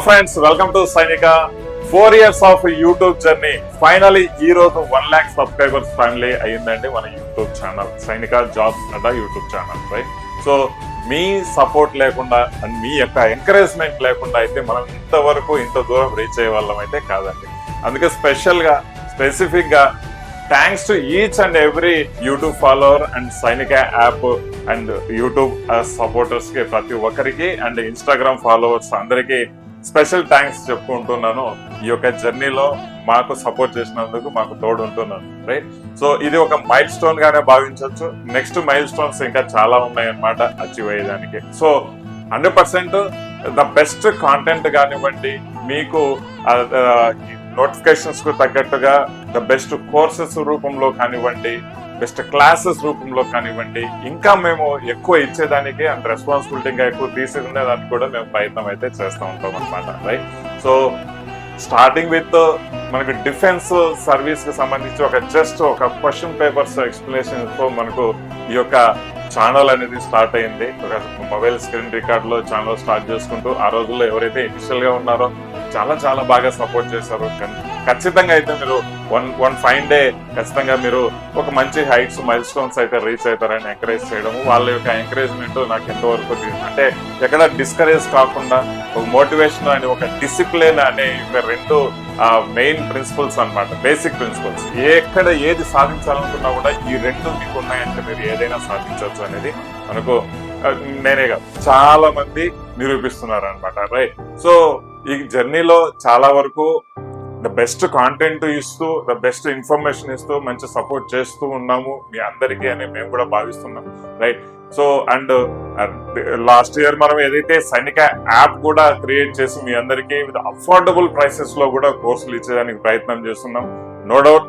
Hello friends welcome to Sainika four years of YouTube journey finally ఈ రోజు one lakh subscribers finally అయ్యిందండి మన YouTube channel Sainika jobs Adda YouTube channel right so మీ support లేకుండా and మీ యొక్క encouragement లేకుండా అయితే మనం ఇంతవరకు ఇంత దూరం రీచ్ అయ్యే వాళ్ళం అయితే కాదండి. అందుకే స్పెషల్గా స్పెసిఫిక్గా thanks to each and every YouTube follower and Sainika app and YouTube సపోర్టర్స్కి ప్రతి ఒక్కరికి అండ్ ఇన్స్టాగ్రామ్ ఫాలోవర్స్ అందరికీ స్పెషల్ థ్యాంక్స్ చెప్పుకుంటున్నాను. ఈ యొక్క జర్నీలో మాకు సపోర్ట్ చేసినందుకు మాకు తోడు ఉంటున్నాను రైట్ సో ఇది ఒక మైల్ స్టోన్ గానే భావించవచ్చు నెక్స్ట్ మైల్ స్టోన్స్ ఇంకా చాలా ఉన్నాయన్నమాట అచీవ్ అయ్యేదానికి. So hundred percent the best content కానివ్వండి మీకు నోటిఫికేషన్స్కు తగ్గట్టుగా ద బెస్ట్ కోర్సెస్ రూపంలో కానివ్వండి బెస్ట్ క్లాసెస్ రూపంలో కానివ్వండి ఇంకా మేము ఎక్కువ ఇచ్చేదానికి అండ్ రెస్పాన్సిబిలిటీ ఇంకా ఎక్కువ తీసుకునేదానికి కూడా మేము ప్రయత్నం అయితే చేస్తూ ఉంటాం అనమాట రైట్ సో స్టార్టింగ్ విత్ మనకు డిఫెన్స్ సర్వీస్కి సంబంధించి ఒక జస్ట్ ఒక క్వశ్చన్ పేపర్స్ ఎక్స్ప్లెనేషన్తో మనకు ఈ యొక్క ఛానల్ అనేది స్టార్ట్ అయింది. ఒక మొబైల్ స్క్రీన్ రికార్డ్లో ఛానల్ స్టార్ట్ చేసుకుంటూ ఆ రోజుల్లో ఎవరైతే ఇనిషియల్గా ఉన్నారో చాలా చాలా బాగా సపోర్ట్ చేశారు. కానీ ఖచ్చితంగా అయితే మీరు వన్ వన్ ఫైన్ డే ఖచ్చితంగా మీరు ఒక మంచి హైట్స్ మైల్ స్టోన్స్ అయితే రీచ్ అవుతారని ఎంకరేజ్ చేయడం వాళ్ళ యొక్క ఎంకరేజ్మెంట్ నాకు ఎంతవరకు అంటే ఎక్కడ డిస్కరేజ్ కాకుండా ఒక మోటివేషన్ అని ఒక డిసిప్లిన్ అనే ఒక రెండు మెయిన్ ప్రిన్సిపల్స్ అన్నమాట బేసిక్ ప్రిన్సిపల్స్ ఎక్కడ ఏది సాధించాలనుకున్నా కూడా ఈ రెండు మీకు ఉన్నాయంటే మీరు ఏదైనా సాధించవచ్చు అనేది మనకు నేనే కాదు. చాలా మంది నిరూపిస్తున్నారు అనమాట రైట్ సో ఈ జర్నీలో చాలా వరకు ద బెస్ట్ కాంటెంట్ ఇస్తూ ద బెస్ట్ ఇన్ఫర్మేషన్ ఇస్తూ మంచి సపోర్ట్ చేస్తూ ఉన్నాము మీ అందరికీ అని మేము కూడా భావిస్తున్నాం right so and last year మనం ఏదైతే సైనిక యాప్ కూడా క్రియేట్ చేసి మీ అందరికీ విత్ అఫోర్డబుల్ ప్రైసెస్లో కూడా కోర్సులు ఇచ్చేదానికి ప్రయత్నం చేస్తున్నాం. నో డౌట్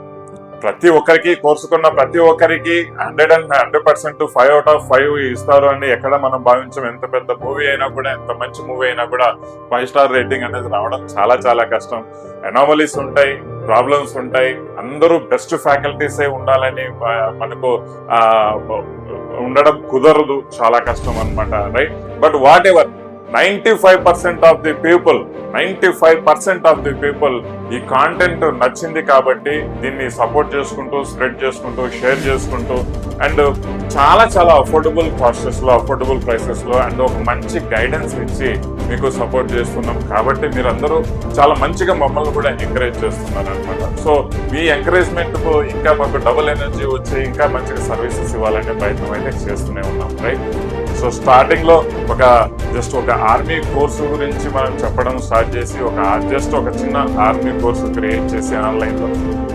ప్రతి ఒక్కరికి కోర్సుకున్న ప్రతి ఒక్కరికి hundred and hundred percent five out of five ఇస్తారు అని ఎక్కడ మనం భావించాం. ఎంత పెద్ద మూవీ అయినా కూడా ఎంత మంచి మూవీ అయినా కూడా ఫైవ్ స్టార్ రేటింగ్ అనేది రావడం చాలా చాలా కష్టం. ఎనామలీస్ ఉంటాయి ప్రాబ్లమ్స్ ఉంటాయి. అందరూ బెస్ట్ ఫ్యాకల్టీసే ఉండాలని మనకు ఉండడం కుదరదు. చాలా కష్టం అన్నమాట right but whatever ninety five percent of the people ninety five percent of the people ఈ కాంటెంట్ నచ్చింది కాబట్టి దీన్ని సపోర్ట్ చేసుకుంటూ స్ప్రెడ్ చేసుకుంటూ షేర్ చేసుకుంటూ అండ్ చాలా చాలా అఫోర్డబుల్ కాస్టెస్లో అఫోర్డబుల్ ప్రైసెస్లో అండ్ ఒక మంచి గైడెన్స్ ఇచ్చి మీకు సపోర్ట్ చేస్తున్నాం కాబట్టి మీరందరూ చాలా మంచిగా మమ్మల్ని కూడా ఎంకరేజ్ చేస్తున్నారు అనమాట సో మీ ఎంకరేజ్మెంట్కు ఇంకా మాకు డబుల్ ఎనర్జీ వచ్చి ఇంకా మంచిగా సర్వీసెస్ ఇవ్వాలనే ప్రయత్నం అయితే చేస్తూనే ఉన్నాం రైట్ సో స్టార్టింగ్లో ఒక జస్ట్ ఒక ఆర్మీ కోర్సు గురించి మనం చెప్పడం స్టార్ట్ చేసి ఒక జస్ట్ ఒక చిన్న ఆర్మీ కోర్సు క్రియేట్ చేసి ఆన్లైన్లో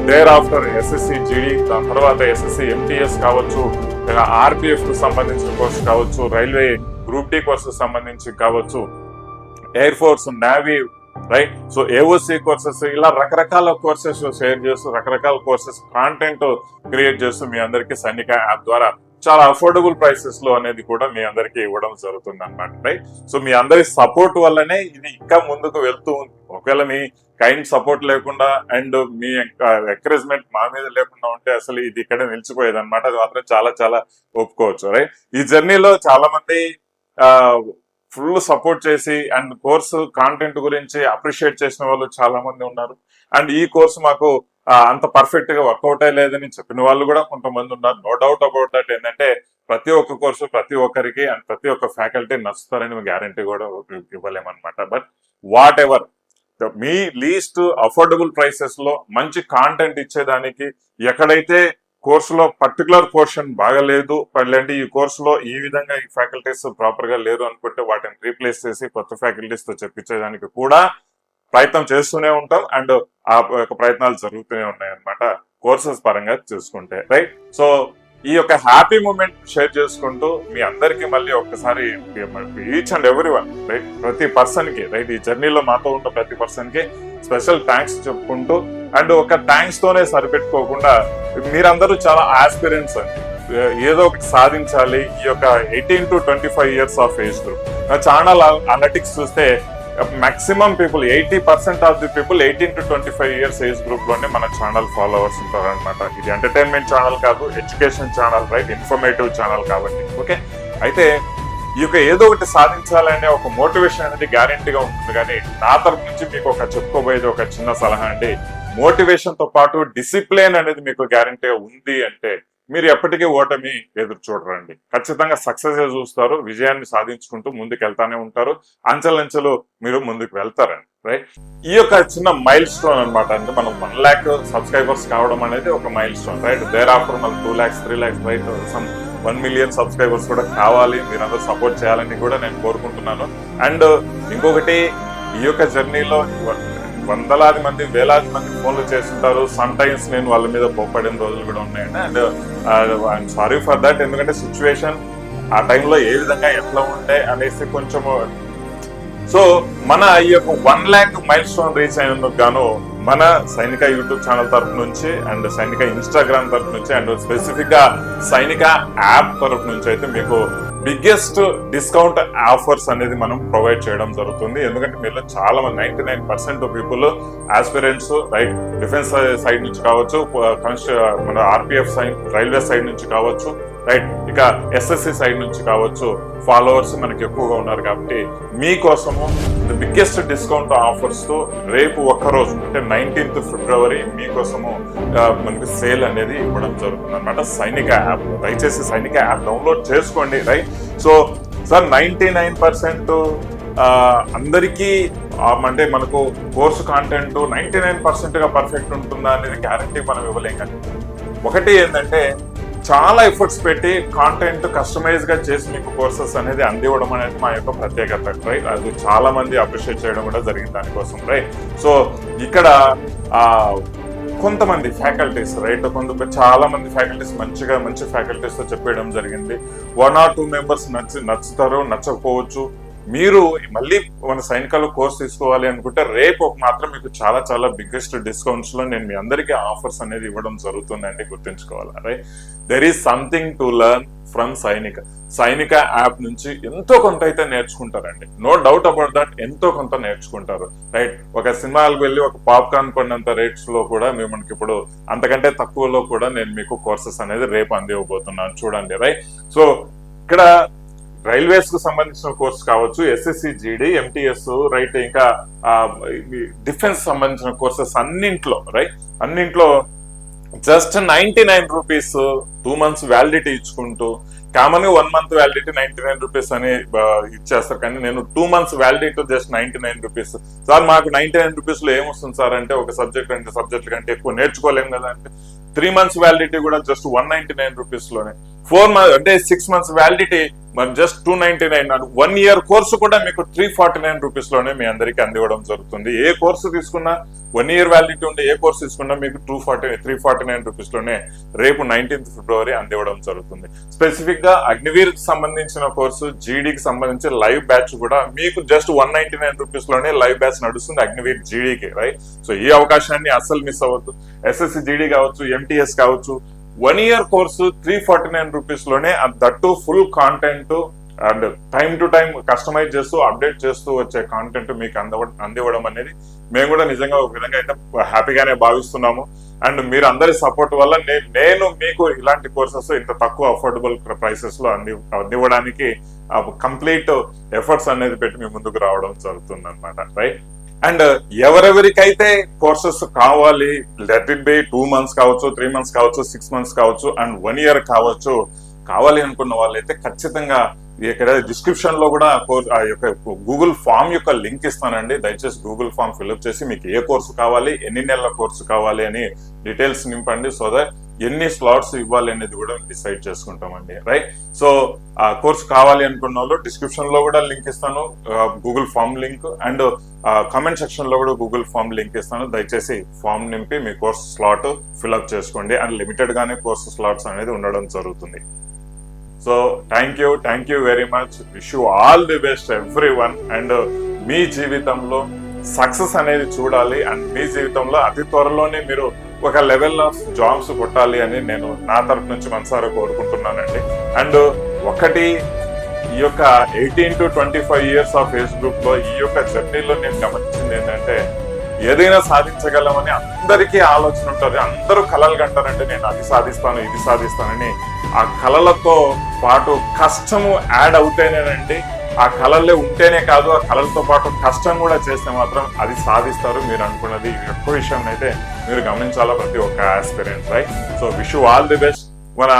దేర్ ఆఫ్టర్ ఎస్ఎస్సి జీడీ దాని తర్వాత ఎస్ఎస్సి ఎంటీఎస్ కావచ్చు ఆర్పిఎఫ్ ఆర్పిఎఫ్కి సంబంధించిన కోర్సు కావచ్చు రైల్వే గ్రూప్ డి కోర్సు సంబంధించి కావచ్చు air force navy right so AOC courses ఇలా రకరకాల కోర్సెస్ షేర్ చేస్తూ రకరకాల కోర్సెస్ కాంటెంట్ క్రియేట్ చేస్తూ మీ అందరికీ సైనిక యాప్ ద్వారా చాలా అఫోర్డబుల్ ప్రైసెస్లో అనేది కూడా మీ అందరికీ ఇవ్వడం జరుగుతుంది అనమాట రైట్ సో మీ అందరి సపోర్ట్ వల్లనే ఇది ఇంకా ముందుకు వెళ్తూ ఉంది. ఒకవేళ మీ కైండ్ సపోర్ట్ లేకుండా అండ్ మీ ఎంకరేజ్మెంట్ మా మీద లేకుండా ఉంటే అసలు ఇది ఇక్కడ నిలిచిపోయేది అనమాట అది మాత్రం చాలా చాలా ఒప్పుకోవచ్చు రైట్ ఈ జర్నీలో చాలా మంది ఫుల్ సపోర్ట్ చేసి అండ్ కోర్సు కాంటెంట్ గురించి అప్రిషియేట్ చేసిన వాళ్ళు చాలా మంది ఉన్నారు. అండ్ ఈ కోర్సు మాకు అంత పర్ఫెక్ట్గా వర్కౌట్ అయ్యలేదని చెప్పిన వాళ్ళు కూడా కొంతమంది ఉన్నారు. నో డౌట్ అబౌట్ దట్ ఏంటంటే ప్రతి ఒక్క కోర్సు ప్రతి ఒక్కరికి అండ్ ప్రతి ఒక్క ఫ్యాకల్టీ నచ్చుతారని గ్యారంటీ కూడా ఇవ్వలేమన్నమాట. బట్ వాట్ ఎవర్ మీ లీస్ట్ అఫోర్డబుల్ ప్రైసెస్లో మంచి కాంటెంట్ ఇచ్చేదానికి ఎక్కడైతే కోర్సులో పర్టికులర్ పోర్షన్ బాగలేదు లేదంటే ఈ కోర్సులో ఈ విధంగా ఈ ఫ్యాకల్టీస్ ప్రాపర్గా లేరు అనుకుంటే వాటిని రీప్లేస్ చేసి కొత్త ఫ్యాకల్టీస్తో చెప్పించేదానికి కూడా ప్రయత్నం చేస్తూనే ఉంటాం అండ్ ఆ యొక్క ప్రయత్నాలు జరుగుతూనే ఉన్నాయి అనమాట కోర్సెస్ పరంగా చూసుకుంటే రైట్ సో ఈ యొక్క హ్యాపీ మూమెంట్ షేర్ చేసుకుంటూ మీ అందరికీ మళ్ళీ ఒక్కసారి each and every one right ప్రతి పర్సన్కి రైట్ ఈ జర్నీలో మాతో ఉన్న ప్రతి పర్సన్కి స్పెషల్ థ్యాంక్స్ చెప్పుకుంటూ అండ్ ఒక థ్యాంక్స్ తోనే సరిపెట్టుకోకుండా మీరందరూ చాలా ఆస్పిరెంట్స్ అండి. ఏదో ఒకటి సాధించాలి ఈ యొక్క eighteen to twenty five years of age group నా ఛానల్ అనలిటిక్స్ చూస్తే maximum people eighty percent of the people eighteen to twenty five years age గ్రూప్లోనే మన ఛానల్ ఫాలోవర్స్ ఉంటారు అనమాట ఇది ఎంటర్టైన్మెంట్ ఛానల్ కాదు education channel right informative channel కాబట్టి. Okay అయితే ఈ యొక్క ఏదో ఒకటి సాధించాలనే ఒక మోటివేషన్ అనేది గ్యారెంటీగా ఉంటుంది. కానీ నా తరపు నుంచి మీకు ఒక చెప్పుకోబోయేది ఒక చిన్న సలహా అండి. మోటివేషన్తో పాటు డిసిప్లిన్ అనేది మీకు గ్యారంటీగా ఉంది అంటే మీరు ఎప్పటికీ ఓటమి ఎదురు చూడరండి. ఖచ్చితంగా సక్సెస్ చూస్తారు విజయాన్ని సాధించుకుంటూ ముందుకు వెళ్తానే ఉంటారు అంచెలంచెలు మీరు ముందుకు వెళ్తారండి రైట్ ఈ యొక్క చిన్న మైల్ స్టోన్ అనమాట అంటే మనం వన్ ల్యాక్ సబ్స్క్రైబర్స్ కావడం అనేది ఒక milestone right there after మనకు two lakhs three lakhs right some one million subscribers కూడా కావాలి మీరందరూ సపోర్ట్ చేయాలని కూడా నేను కోరుకుంటున్నాను. అండ్ ఇంకొకటి ఈ యొక్క జర్నీలో వందలాది మంది వేలాది మంది ఫోన్లు చేస్తుంటారు సమ్ టైమ్స్ నేను వాళ్ళ మీద పోపడిన రోజులు కూడా ఉన్నాయండి. And I'm sorry for that ఎందుకంటే సిచ్యువేషన్ ఆ టైంలో ఏ విధంగా ఎట్లా ఉండే అనేసి కొంచెము సో మన ఈ యొక్క one lakh milestone reach అయినందుకు గాను మన సైనిక యూట్యూబ్ ఛానల్ తరపు నుంచి అండ్ సైనిక ఇన్స్టాగ్రామ్ తరపు నుంచి అండ్ స్పెసిఫిక్గా సైనిక యాప్ తరపు నుంచి అయితే మీకు బిగ్గెస్ట్ డిస్కౌంట్ ఆఫర్స్ అనేది మనం ప్రొవైడ్ చేయడం జరుగుతుంది. ఎందుకంటే మీలో చాలా మంది ninety nine percent people aspirants right defence side నుంచి కావచ్చు కన్స్ట్ర మన ఆర్పిఎఫ్ సైడ్ రైల్వే సైడ్ నుంచి కావచ్చు రైట్? ఇక ఎస్ఎస్సి సైడ్ నుంచి కావచ్చు ఫాలోవర్స్ మనకి ఎక్కువగా ఉన్నారు కాబట్టి మీకోసము ది బిగ్గెస్ట్ డిస్కౌంట్ ఆఫర్స్తో రేపు ఒక్క రోజు అంటే నైన్టీన్త్ ఫిబ్రవరి మీకోసము మనకి సేల్ అనేది ఇవ్వడం జరుగుతుంది అనమాట సైనిక యాప్. దయచేసి సైనిక యాప్ డౌన్లోడ్ చేసుకోండి right? So sir ninety nine percent అందరికీ అంటే మనకు కోర్సు కాంటెంట్ నైన్టీ నైన్ పర్సెంట్గా పర్ఫెక్ట్ ఉంటుందా అనేది గ్యారంటీ మనం ఇవ్వలేం కానీ ఒకటి ఏంటంటే చాలా ఎఫర్ట్స్ పెట్టి కాంటెంట్ కస్టమైజ్గా చేసి మీకు కోర్సెస్ అనేది అందివ్వడం అనేది మా యొక్క ప్రత్యేకత రైట్ అది చాలా మంది అప్రిషియేట్ చేయడం కూడా జరిగింది దానికోసం రైట్ సో ఇక్కడ కొంతమంది ఫ్యాకల్టీస్ రైట్ కొంత చాలా మంది ఫ్యాకల్టీస్ మంచిగా మంచి ఫ్యాకల్టీస్తో చెప్పేయడం జరిగింది. వన్ ఆర్ టూ మెంబర్స్ నచ్చి నచ్చుతారు నచ్చకపోవచ్చు. మీరు మళ్ళీ మన సైనికాల కోర్స్ తీసుకోవాలి అనుకుంటే రేపు ఒక మాత్రం మీకు చాలా చాలా బిగ్గెస్ట్ డిస్కౌంట్స్లో నేను మీ అందరికీ ఆఫర్స్ అనేది ఇవ్వడం జరుగుతుందండి గుర్తుంచుకోవాలి? Right there is something to learn from Sainika. Sainika app నుంచి ఎంతో కొంత అయితే నేర్చుకుంటారండి. నో డౌట్ అబౌట్ దట్ ఎంతో కొంత నేర్చుకుంటారు. రైట్ ఒక సినిమాలకు వెళ్ళి ఒక పాప్కార్న్ కొన్నంత రేట్స్లో కూడా మేము మనకి ఇప్పుడు అంతకంటే తక్కువలో కూడా నేను మీకు కోర్సెస్ అనేది రేపు అందివ్వబోతున్నాను. చూడండి. రైట్ సో ఇక్కడ రైల్వేస్కు సంబంధించిన కోర్స్ కావచ్చు ఎస్ఎస్సి జీడీ ఎంటీఎస్ రైట్ ఇంకా డిఫెన్స్ సంబంధించిన కోర్సెస్ అన్నింట్లో right అన్నింట్లో just ninety nine rupees two months validity ఇచ్చుకుంటూ కామన్గా one month validity ninety nine rupees అని ఇచ్చేస్తారు. కానీ నేను two months validity just ninety nine rupees sir మాకు నైన్టీ నైన్ రూపీస్లో ఏమొస్తుంది సార్ అంటే ఒక సబ్జెక్ట్ అంటే సబ్జెక్ట్ కంటే ఎక్కువ నేర్చుకోలేం కదా అంటే త్రీ మంత్స్ వ్యాలిడిటీ కూడా జస్ట్ వన్ నైన్టీ నైన్ రూపీస్లోనే. ఫోర్ మంత్ అంటే సిక్స్ మంత్స్ వ్యాలిడిటీ మరి just two ninety nine one year course కూడా మీకు త్రీ ఫార్టీ నైన్ రూపీస్లోనే మీ అందరికీ అందివ్వడం జరుగుతుంది. ఏ కోర్సు తీసుకున్నా వన్ ఇయర్ వ్యాలిడిటీ ఉండే ఏ కోర్సు తీసుకున్నా మీకు two forty three forty nine రూపీస్లోనే రేపు నైన్టీన్త్ ఫిబ్రవరి అందివ్వడం జరుగుతుంది. స్పెసిఫిక్గా అగ్నివీర్ సంబంధించిన కోర్సు జీడీకి సంబంధించి లైవ్ బ్యాచ్ కూడా మీకు జస్ట్ వన్ నైన్టీ నైన్ రూపీస్లోనే లైవ్ బ్యాచ్ నడుస్తుంది అగ్నివీర్ జీడీకి రైట్ సో ఈ అవకాశాన్ని అస్సలు మిస్ అవ్వద్దు. ఎస్ఎస్సి జీడీ కావచ్చు ఎంటీఎస్ కావచ్చు one year course three forty nine రూపీస్లోనే that full content and time to time customise చేస్తూ అప్డేట్ చేస్తూ వచ్చే కాంటెంట్ మీకు అందవ అందివ్వడం అనేది మేము కూడా నిజంగా ఒక విధంగా అయితే హ్యాపీగానే భావిస్తున్నాము. అండ్ మీరు అందరి సపోర్ట్ వల్ల నేను మీకు ఇలాంటి కోర్సెస్ ఇంత తక్కువ అఫోర్డబుల్ ప్రైసెస్లో అంది అందివ్వడానికి కంప్లీట్ ఎఫర్ట్స్ అనేది పెట్టి మీ ముందుకు రావడం జరుగుతుంది అనమాట రైట్ అండ్ ఎవరెవరికైతే కోర్సెస్ కావాలి let it be two months కావచ్చు త్రీ మంత్స్ కావచ్చు సిక్స్ మంత్స్ కావచ్చు అండ్ వన్ ఇయర్ కావచ్చు కావాలి అనుకున్న వాళ్ళైతే ఖచ్చితంగా ఇక్కడ డిస్క్రిప్షన్లో కూడా కోర్స్ ఆ యొక్క గూగుల్ ఫామ్ యొక్క లింక్ ఇస్తానండి. దయచేసి గూగుల్ ఫామ్ ఫిల్అప్ చేసి మీకు ఏ కోర్సు కావాలి ఎన్ని నెలల కోర్సు కావాలి అని డీటెయిల్స్ నింపండి సో దట్ ఎన్ని స్లాట్స్ ఇవ్వాలి అనేది కూడా డిసైడ్ చేసుకుంటామండి రైట్ సో ఆ కోర్స్ కావాలి అనుకున్న వాళ్ళు డిస్క్రిప్షన్లో కూడా లింక్ ఇస్తాను Google form link and comment సెక్షన్లో కూడా గూగుల్ ఫామ్ లింక్ ఇస్తాను. దయచేసి ఫామ్ నింపి మీ కోర్స్ స్లాట్ ఫిల్అప్ చేసుకోండి. అండ్ లిమిటెడ్ గానే కోర్స్ స్లాట్స్ అనేది ఉండడం జరుగుతుంది. So thank you thank you very much wish you all the best everyone and మీ జీవితంలో సక్సెస్ అనేది చూడాలి. అండ్ మీ జీవితంలో అతి త్వరలోనే మీరు ఒక లెవెల్ ఆఫ్ జాబ్స్ కొట్టాలి అని నేను నా తరపు నుంచి మనసారా కోరుకుంటున్నానండి. అండ్ ఒకటి ఈ యొక్క eighteen to twenty five years of ఏజ్లో ఈ యొక్క జర్నీలో నేను గమనించింది ఏంటంటే ఏదైనా సాధించగలమని అందరికీ ఆలోచన ఉంటుంది అందరూ కలలు కంటారంటే నేను అది సాధిస్తాను ఇది సాధిస్తానని ఆ కళలతో పాటు కష్టము యాడ్ అవుతేనేనండి ఆ కళల్లో ఉంటేనే కాదు ఆ కళలతో పాటు కష్టం కూడా చేస్తే మాత్రం అది సాధిస్తారు మీరు అనుకున్నది. ఎక్కువ విషయం అయితే మీరు గమనించాలా ప్రతి ఒక్క aspirant right so wish all the best మన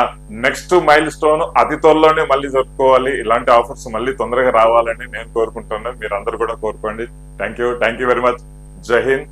నెక్స్ట్ మైల్ స్టోన్ అతి త్వరలోనే మళ్ళీ జరుపుకోవాలి. ఇలాంటి ఆఫర్స్ మళ్ళీ తొందరగా రావాలని నేను కోరుకుంటున్నాను. మీరు అందరు కూడా కోరుకోండి. Thank you thank you very much Jai Hind